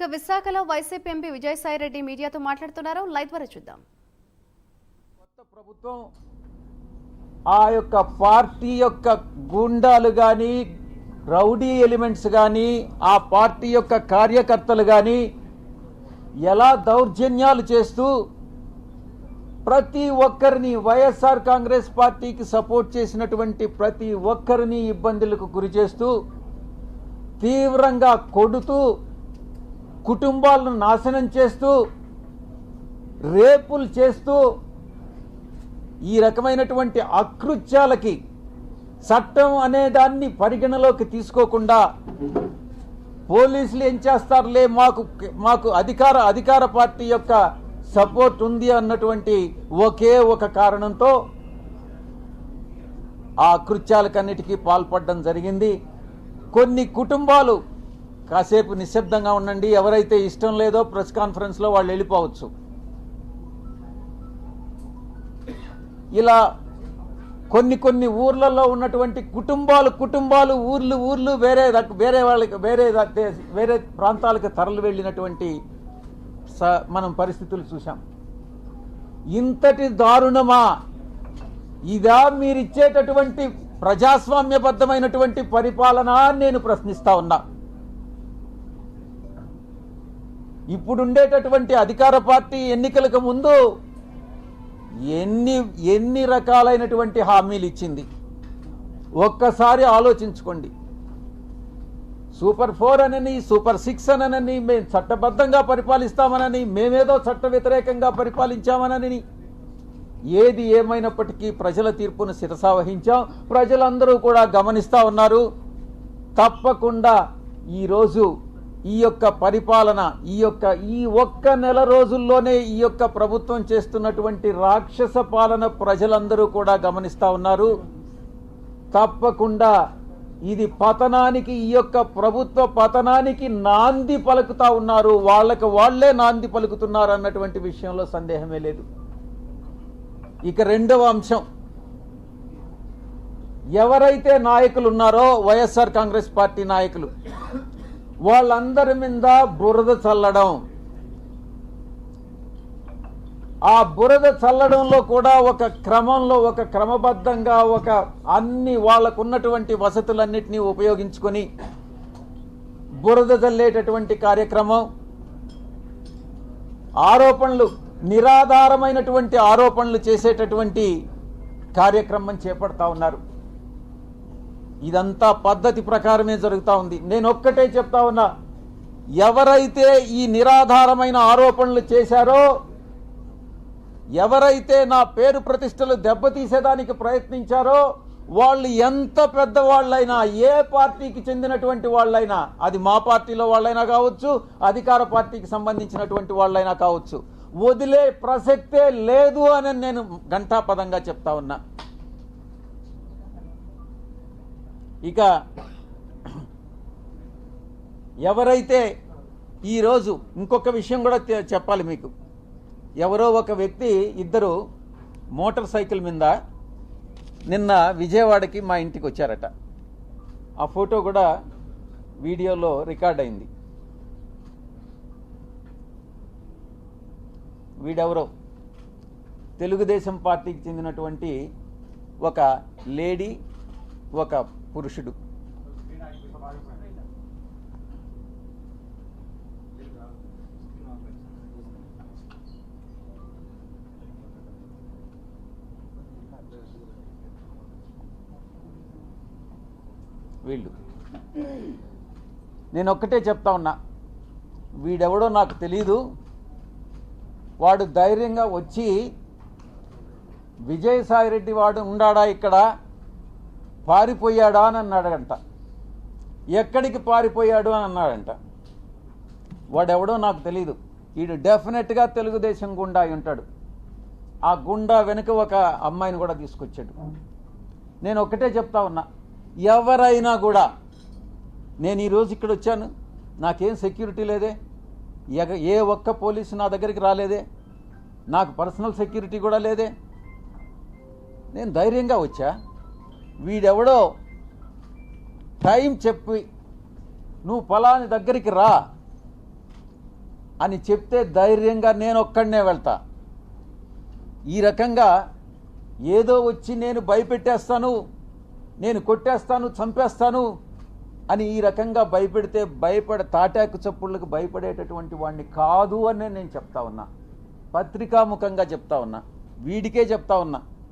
ఇక విశాఖలో YCP MP Vijayasai Reddy మీడియాతో మాట్లాడుతున్నారు లైవ్ ద్వారా చూద్దాం. కొత్త ప్రభుత్వం ఆ యొక్క పార్టీ యొక్క గుండాలు కానీ రౌడీ ఎలిమెంట్స్ కానీ ఆ పార్టీ యొక్క కార్యకర్తలు కానీ ఎలా దౌర్జన్యాలు చేస్తూ ప్రతి ఒక్కరిని వైఎస్ఆర్ కాంగ్రెస్ పార్టీకి సపోర్ట్ చేసినటువంటి ప్రతి ఒక్కరిని ఇబ్బందులకు గురి చేస్తూ తీవ్రంగా కొడుతూ కుటుంబాలను నాశనం చేస్తూ రేపులు చేస్తూ ఈ రకమైనటువంటి అకృత్యాలకి చట్టం అనే దాన్ని పరిగణలోకి తీసుకోకుండా పోలీసులు ఏం చేస్తారులే మాకు మాకు అధికార అధికార పార్టీ యొక్క సపోర్ట్ ఉంది అన్నటువంటి ఒకే ఒక కారణంతో ఆ అకృత్యాలకన్నిటికీ పాల్పడడం జరిగింది. కొన్ని కుటుంబాలు కాసేపు నిశ్శబ్దంగా ఉండండి. ఎవరైతే ఇష్టం లేదో ప్రెస్ కాన్ఫరెన్స్లో వాళ్ళు వెళ్ళిపోవచ్చు. ఇలా కొన్ని కొన్ని ఊర్లలో ఉన్నటువంటి కుటుంబాలు కుటుంబాలు ఊర్లు ఊర్లు వేరే వేరే వాళ్ళకి వేరే వేరే ప్రాంతాలకు తరలి వెళ్ళినటువంటి స- మనం పరిస్థితులు చూసాం ఇంతటి దారుణమా? ఇదా మీరిచ్చేటటువంటి ప్రజాస్వామ్యబద్ధమైనటువంటి పరిపాలన నేను ప్రశ్నిస్తా ఉన్నా. ఇప్పుడుండేటటువంటి అధికార పార్టీ ఎన్నికలకు ముందు ఎన్ని ఎన్ని రకాలైనటువంటి హామీలు ఇచ్చింది? ఒక్కసారి ఆలోచించుకోండి. సూపర్ ఫోర్ అనని సూపర్ సిక్స్ అనని మేము చట్టబద్ధంగా పరిపాలిస్తామనని మేమేదో చట్ట వ్యతిరేకంగా పరిపాలించామనని ఏది ఏమైనప్పటికీ ప్రజల తీర్పును శిరసావహించాం. ప్రజలందరూ కూడా గమనిస్తా ఉన్నారు. తప్పకుండా ఈరోజు ఈ యొక్క పరిపాలన ఈ యొక్క ఈ ఒక్క నెల రోజుల్లోనే ఈ యొక్క ప్రభుత్వం చేస్తున్నటువంటి రాక్షస పాలన ప్రజలందరూ కూడా గమనిస్తూ ఉన్నారు. తప్పకుండా ఇది పతనానికి ఈ యొక్క ప్రభుత్వ పతనానికి నాంది పలుకుతా ఉన్నారు. వాళ్ళకి వాళ్ళే నాంది పలుకుతున్నారు అన్నటువంటి విషయంలో సందేహమే లేదు. ఇక రెండవ అంశం. ఎవరైతే నాయకులు ఉన్నారో వైఎస్ఆర్ కాంగ్రెస్ పార్టీ నాయకులు వాళ్ళందరి మీద బురద చల్లడం. ఆ బురద చల్లడంలో కూడా ఒక క్రమంలో ఒక క్రమబద్ధంగా ఒక అన్ని వాళ్ళకున్నటువంటి వసతులన్నింటినీ వసతులన్నిటినీ ఉపయోగించుకొని బురద చల్లేటటువంటి కార్యక్రమం ఆరోపణలు నిరాధారమైనటువంటి ఆరోపణలు చేసేటటువంటి కార్యక్రమం చేపడతా ఉన్నారు. ఇదంతా పద్ధతి ప్రకారమే జరుగుతూ ఉంది. నేను ఒక్కటే చెప్తా ఉన్నా ఎవరైతే ఈ నిరాధారమైన ఆరోపణలు చేశారో ఎవరైతే నా పేరు ప్రతిష్టలు దెబ్బతీసేదానికి ప్రయత్నించారో వాళ్ళు ఎంత పెద్దవాళ్ళైనా ఏ పార్టీకి చెందినటువంటి వాళ్ళైనా అది మా పార్టీలో వాళ్ళైనా కావచ్చు అధికార పార్టీకి సంబంధించినటువంటి వాళ్ళైనా కావచ్చు వదిలే ప్రసక్తే లేదు అని నేను ఘంటాపదంగా చెప్తా ఉన్నా. ఇక ఎవరైతే ఈరోజు ఇంకొక విషయం కూడా చెప్పాలి మీకు. ఎవరో ఒక వ్యక్తి ఇద్దరు మోటార్ సైకిల్ మీద నిన్న విజయవాడకి మా ఇంటికి వచ్చారట. ఆ ఫోటో కూడా వీడియోలో రికార్డ్ అయింది. వీడెవరో? తెలుగుదేశం పార్టీకి చెందినటువంటి ఒక లేడీ ఒక పురుషుడు. వీళ్ళు. నేను ఒక్కటే చెప్తా ఉన్నా. వీడెవడో నాకు తెలీదు. వాడు ధైర్యంగా వచ్చి విజయసాయిరెడ్డి వాడు ఉండాడా ఇక్కడ? పారిపోయాడా అని అన్నాడంట. ఎక్కడికి పారిపోయాడు అని అన్నాడంట. వాడెవడో నాకు తెలీదు. వీడు డెఫినెట్గా తెలుగుదేశం గుండా అయి ఉంటాడు. ఆ గుండా వెనుక ఒక అమ్మాయిని కూడా తీసుకొచ్చాడు. నేను ఒక్కటే చెప్తా ఉన్నా. ఎవరైనా కూడా నేను ఈరోజు ఇక్కడ వచ్చాను. నాకేం సెక్యూరిటీ లేదే. ఎగ ఏ ఒక్క పోలీసు నా దగ్గరికి రాలేదే. నాకు పర్సనల్ సెక్యూరిటీ కూడా లేదే. నేను ధైర్యంగా వచ్చా. వీడెవడో? టైం చెప్పి నువ్వు ఫలాని దగ్గరికి రా అని చెప్తే ధైర్యంగా నేను ఒక్కడనే వెళ్తా. ఈ రకంగా ఏదో వచ్చి నేను భయపెట్టేస్తాను నేను కొట్టేస్తాను చంపేస్తాను అని ఈ రకంగా భయపెడితే భయపడ తాటాకు చప్పుళ్ళకు భయపడేటటువంటి వాడిని కాదు అని నేను చెప్తా ఉన్నా. పత్రికాముఖంగా చెప్తా ఉన్నా. వీడికే చెప్తా ఉన్నా.